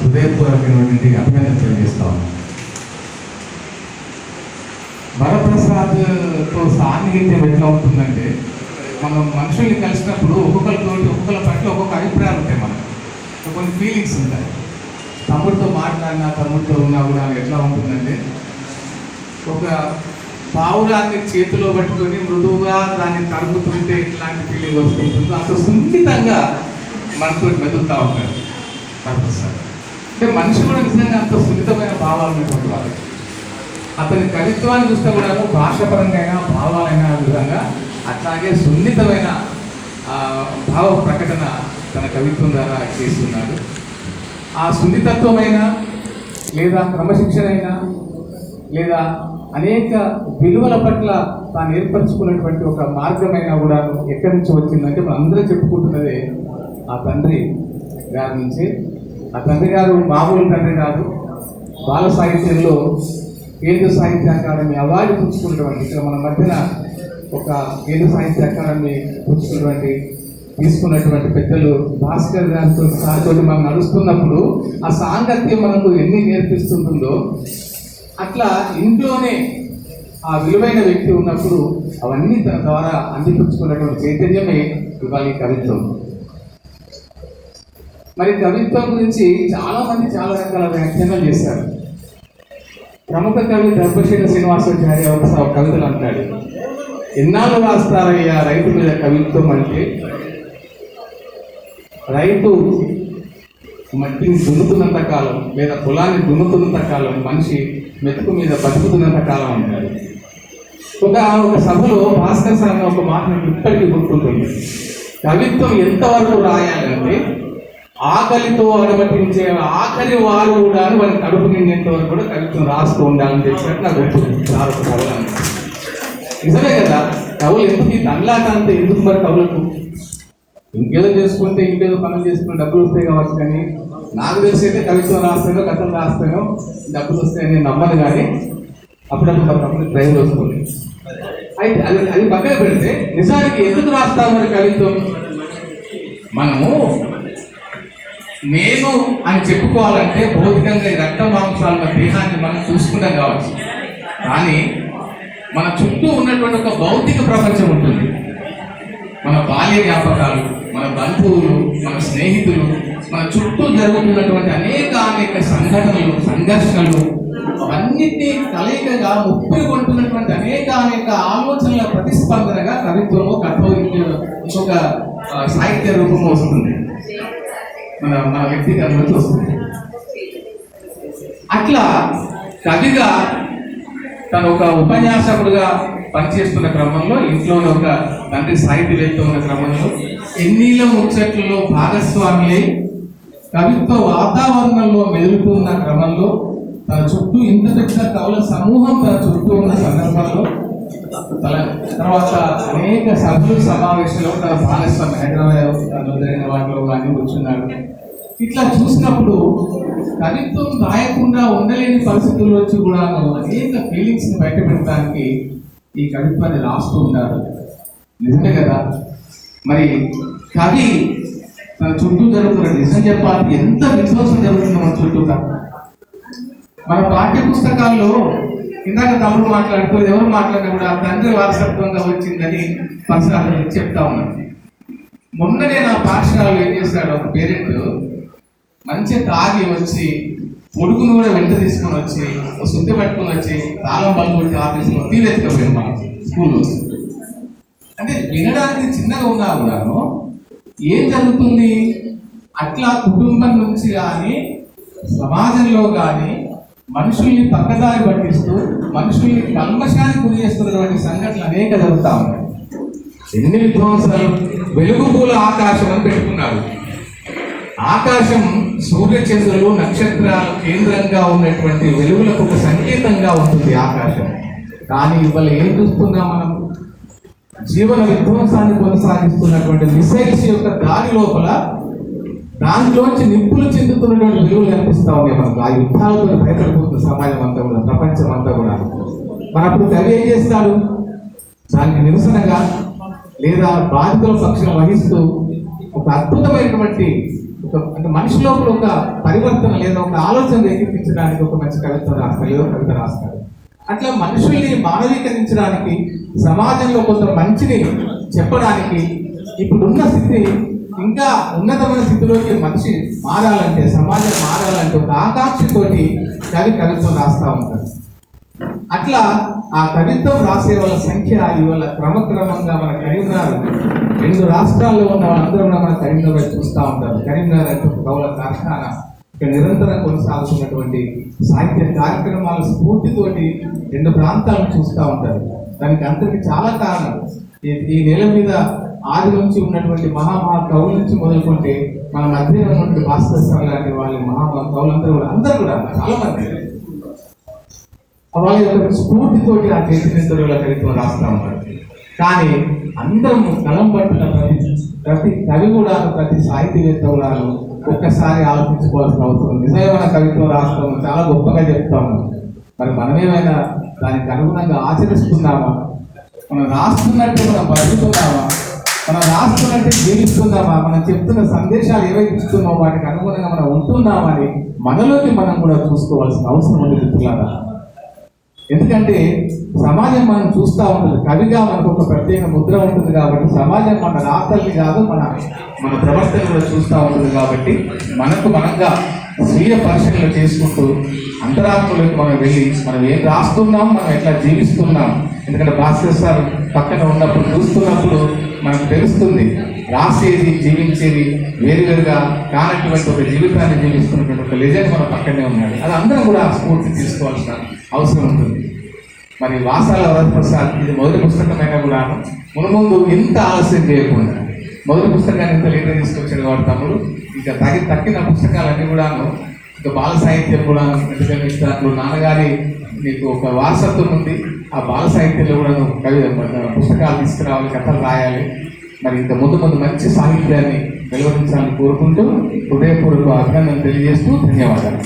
హృదయపూర్వకమైనటువంటి అభినందన తెలియజేస్తా ఉన్నాను. వరప్రసాద్తో సాన్నిహిత్యం ఎట్లా ఉంటుందంటే మనం మనుషుల్ని కలిసినప్పుడు ఒక్కొక్కరితోటి ఒక్కొక్కరి పట్ల ఒక్కొక్క అభిప్రాయాలు ఉంటాయి మనకు. కొన్ని ఫీలింగ్స్ ఉంటాయి. తమ్ముడితో మాట్లాడినా తమ్ముడితో ఉన్నా కూడా ఎట్లా ఉంటుందంటే ఒక పావురాన్ని చేతిలో పట్టుకొని మృదువుగా దాన్ని తరుగుతుంటే ఎట్లాంటి ఫీలింగ్ వస్తుంటుందో అంత సున్నితంగా మనతో మెదులుతూ ఉంటాడు వరప్రసాద్. అంటే మనిషి కూడా నిజంగా అంత సున్నితమైన భావాలు ఉన్నటువంటి అతని కవిత్వాన్ని చూస్తే కూడా భాషపరంగా అయినా భావాలైన విధంగా అట్లాగే సున్నితమైన భావ ప్రకటన తన కవిత్వం ద్వారా చేస్తున్నాడు. ఆ సున్నితత్వమైన లేదా క్రమశిక్షణ అయినా లేదా అనేక విలువల పట్ల తాను ఏర్పరచుకున్నటువంటి ఒక మార్గమైనా కూడా ఎక్కడి నుంచి వచ్చిందంటే మనం అందరూ చెప్పుకుంటున్నదే ఆ తండ్రి గారి నుంచి. ఆ తండ్రి గారు మామూలు తండ్రి కాదు బాల సాహిత్యంలో కేంద్ర సాహిత్య అకాడమీ అవార్డు పుచ్చుకున్నటువంటి ఇక్కడ మన మధ్యన ఒక కేంద్ర సాహిత్య అకాడమీ పుచ్చుకున్నటువంటి తీసుకున్నటువంటి పెద్దలు భాస్కర్ గారితో సార్తో మనం నడుస్తున్నప్పుడు ఆ సాంగత్యం మనకు ఎన్ని నేర్పిస్తుంటుందో అట్లా ఇంట్లోనే ఆ విలువైన వ్యక్తి ఉన్నప్పుడు అవన్నీ తన ద్వారా అందిపుచ్చుకున్నటువంటి చైతన్యమే ఇవాళ ఈ కవిత్వం. మరి కవిత్వం గురించి చాలా మంది చాలా రకాల వ్యాఖ్యానాలు చేశారు ప్రముఖ కవి దర్భశీల శ్రీనివాసాచార్య ఒక స- కవితలు అంటాడు. ఎన్నాళ్ళు రాస్తారయ్యా రైతు మీద కవిత్వం అంటే? రైతు మట్టిని దున్నుతున్నంత కాలం లేదా పొలాన్ని దున్నుతున్నంత కాలం మనిషి మెతుకు మీద బతుకుతున్నంత కాలం అంటాడు. ఒక ఒక సభలో భాస్కర్ సార్ ఒక మాట నాకు ఇప్పటికీ గుర్తుంటుంది. కవిత్వం ఎంతవరకు రాయాలంటే ఆకలితో అనుమతించే ఆకలి వారు కూడా వారి కడుపు నిండేంత వరకు కూడా కవిత్వం రాస్తూ ఉండాలని చెప్పినట్టు నాకు గుర్తుంది నిజమే కదా? కవులు ఎందుకు ఈ తండ్లాట ఎందుకు మరి కవులకు? ఇంకేదో చేసుకుంటే ఇంకేదో పనులు చేసుకుని డబ్బులు వస్తాయి కావచ్చు కానీ నాకు తెలిసి అయితే కవిత్వం రాస్తానో కథలు రాస్తానో డబ్బులు వస్తాయని నేను నమ్మను కానీ అప్పుడప్పుడు మా ట్రైన్ డ్రైవర్ వస్తుంది అయితే అది అది పక్కన పెడితే నిజానికి ఎందుకు రాస్తాం మరి కవిత్వం? మనము నేను అని చెప్పుకోవాలంటే భౌతికంగా ఈ రక్త మాంసాల మన దేహాన్ని మనం చూసుకుంటాం కావచ్చు. కానీ మన చుట్టూ ఉన్నటువంటి ఒక భౌతిక ప్రపంచం ఉంటుంది. మన బాల్య జ్ఞాపకాలు మన బంధువులు మన స్నేహితులు మన చుట్టూ జరుగుతున్నటువంటి అనేక అనేక సంఘటనలు సంఘర్షణలు అవన్నిటినీ కలయికగా ముప్పై కొంటున్నటువంటి అనేక అనేక ఆలోచనల ప్రతిస్పందనగా కవిత్వము కథ ఒక ఇంకొక సాహిత్య రూపం వస్తుంది. మన మన వ్యక్తిగతంలో వస్తుంది. అట్లా కవిగా తను ఒక ఉపన్యాసకుడుగా పనిచేస్తున్న క్రమంలో ఇంట్లో ఒక తండ్రి సాహిత్యవేత్త ఉన్న క్రమంలో ఎన్నీల ముచ్చట్లలో భాగస్వామి అయి కవిత్వ వాతావరణంలో మెదులుతున్న క్రమంలో తన చుట్టూ ఇంత పెద్ద కవుల సమూహం తన చుట్టూ ఉన్న సందర్భంలో తర్వాత అనేక సభ్యుల సమావేశంలో తన భాగస్వామి హైదరాబాద్ జరిగిన వాటిలో కానీ కూర్చున్నాడు ఇట్లా చూసినప్పుడు కవిత్వం రాయకుండా ఉండలేని పరిస్థితుల్లో వచ్చి కూడా అనేక ఫీలింగ్స్ని బయట పెట్టడానికి ఈ కవిత్వాన్ని రాస్తూ ఉంటారు నిజమే కదా? మరి కవి తన చుట్టూ జరుగుతున్న నిజం చెప్పాలి ఎంత విశ్వాసం జరుగుతుందో మన చుట్టూ. మన పాఠ్య పుస్తకాల్లో ఇందాక తమ్ముడు మాట్లాడుతూ ఎవరు మాట్లాడినా కూడా తండ్రి వారసత్వంగా వచ్చిందని పరిసరాలు చెప్తా ఉన్నాను మొన్ననే నా పాఠశాలలో ఏం చేశాడు? ఒక పేరెంట్ మంచిగా తాగి వచ్చి పొడుగును కూడా వెంట తీసుకొని వచ్చి ఒక శుద్ధి పట్టుకొని వచ్చి తాళం బల్బు కొట్టి ఆఫీస్లో తీరెత్తుకపోయాం మనం స్కూల్లో అంటే వినడానికి చిన్నగా ఉన్నా కూడాను ఏం జరుగుతుంది? అట్లా కుటుంబం నుంచి కానీ సమాజంలో కానీ మనుషుల్ని పక్కదారి పట్టిస్తూ మనుషుల్ని కల్మశానికి గురి చేస్తున్నటువంటి సంఘటనలు అనేక జరుగుతా ఉన్నాయి. ఎన్ని విధ్వంసాలు వెలుగు పూల ఆకాశం అని పెట్టుకున్నారు. ఆకాశం సూర్యచంద్రులు నక్షత్రాలు కేంద్రంగా ఉన్నటువంటి వెలుగులకు ఒక సంకేతంగా ఉంటుంది ఆకాశం. కానీ ఇవాళ ఏం చూస్తున్నాం మనం? జీవన విధ్వంసాన్ని కొనసాగిస్తున్నటువంటి మిసైల్స్ యొక్క దారి లోపల దాంట్లోంచి నిప్పులు చెందుతున్నటువంటి విలువలు కనిపిస్తా ఉన్నాయి మనకు. ఆ యుద్ధాలతో భయపడిపోతుంది సమాజం అంతా కూడా ప్రపంచం అంతా కూడా. మన అప్పుడు కవి ఏం చేస్తాడు? దానికి నిరసనగా లేదా బాధితుల పక్షం వహిస్తూ ఒక అద్భుతమైనటువంటి ఒక అంటే మనిషి లోపల ఒక పరివర్తన లేదా ఒక ఆలోచన రేకెత్తించడానికి ఒక మంచి కవిత్వం రాస్తాడు ఏదో కవిత రాస్తారు అట్లా మనుషుల్ని మానవీకరించడానికి సమాజంలో కొంత మంచిని చెప్పడానికి ఇప్పుడున్న స్థితి ఇంకా ఉన్నతమైన స్థితిలోకి మనిషి మారాలంటే సమాజం మారాలంటే ఒక ఆకాంక్షతోటి కవి కవిత్వం రాస్తూ ఉంటారు అట్లా ఆ కవిత్వం రాసే వాళ్ళ సంఖ్య ఇవాళ క్రమక్రమంగా మన కరీంనగర్ రెండు రాష్ట్రాల్లో ఉన్న వాళ్ళందరూ కూడా మన కరీంనగర్ చూస్తూ ఉంటారు. కరీంనగర్ అంటే ఒక కవుల కార్ఖానా. ఇక్కడ నిరంతరం కొనసాగుతున్నటువంటి సాహిత్య కార్యక్రమాల స్ఫూర్తితోటి రెండు ప్రాంతాలను చూస్తూ ఉంటారు. దానికి అందరికి చాలా కారణం ఈ ఈ నేల మీద ఆది నుంచి ఉన్నటువంటి మహామహా కవుల నుంచి మొదలుకుంటే మన మధ్య ఉన్నటువంటి భాస్కర్ స్వామి లాంటి వాళ్ళ మహామహా కవులందరూ కూడా అందరూ కూడా చాలా మంది. వాళ్ళ యొక్క స్ఫూర్తితోటి ఆ చైతన్యంతో కవిత్వం రాస్తా ఉన్నారు. కానీ అందరం కలం పట్టిన ప్రతి ప్రతి కవి కూడా ప్రతి సాహితీవేత్త కూడా ఒక్కసారి ఆలోచించుకోవాల్సిన అవసరం నిజమైన కవిత్వం రాస్తాము చాలా గొప్పగా చెప్తాము మరి మనమేమైనా దానికి అనుగుణంగా ఆచరిస్తున్నామా? మనం రాస్తున్నట్టు మనం బతుకుతున్నామా? రాస్తున్నట్టు జీవిస్తున్నామా మనం చెప్తున్న సందేశాలు ఏవైతే ఇస్తున్నామో వాటికి అనుగుణంగా మనం ఉంటున్నామని అని మనలోకి మనం కూడా చూసుకోవాల్సిన అవసరం ఉంది మిత్రులారా. ఎందుకంటే సమాజం మనం చూస్తూ ఉంటుంది. కవిగా మనకు ఒక ప్రత్యేక ముద్ర ఉంటుంది కాబట్టి సమాజం మన రాతల్ని కాదు మన మన ప్రవర్తన కూడా చూస్తూ ఉంటుంది కాబట్టి మనకు మనంగా స్వీయ పరిశీలన చేసుకుంటూ అంతరాత్మలోకి మనం వెళ్ళి మనం ఏం రాస్తున్నాం మనం ఎట్లా జీవిస్తున్నాం? ఎందుకంటే భాస్కర్ సార్ పక్కన ఉన్నప్పుడు చూస్తున్నప్పుడు మనకు తెలుస్తుంది రాసేది జీవించేది వేరువేరుగా కానటువంటి ఒక జీవితాన్ని జీవిస్తున్నటువంటి ఒక లెజెండ్ మన పక్కనే ఉన్నాడు. అది అందరం కూడా స్ఫూర్తి తీసుకోవాల్సిన అవసరం ఉంటుంది. మరి వాసాల వరప్రసాద్ ఇది మొదటి పుస్తకమైనా కూడా మునుముందు ఇంత ఆలస్యం చేయకుండా మొదటి పుస్తకాన్ని ఇంత లేట్ తీసుకొచ్చాడు కాబట్టి తమ్ముడు. ఇంకా తగి తక్కిన పుస్తకాలన్నీ కూడాను ఇంకా బాల సాహిత్యం కూడా ఎందుకంటే ఇస్తారు నాన్నగారి నీకు ఒక వారసత్వం ఉంది. ఆ బాల సాహిత్యంలో కూడా నువ్వు కవి పుస్తకాలు తీసుకురావాలి కథలు రాయాలి. మరి ఇంత ముందు ముందు మంచి సాహిత్యాన్ని వెలువరించాలని కోరుకుంటూ హృదయపూర్వక అభినందనలు తెలియజేస్తూ ధన్యవాదాలు.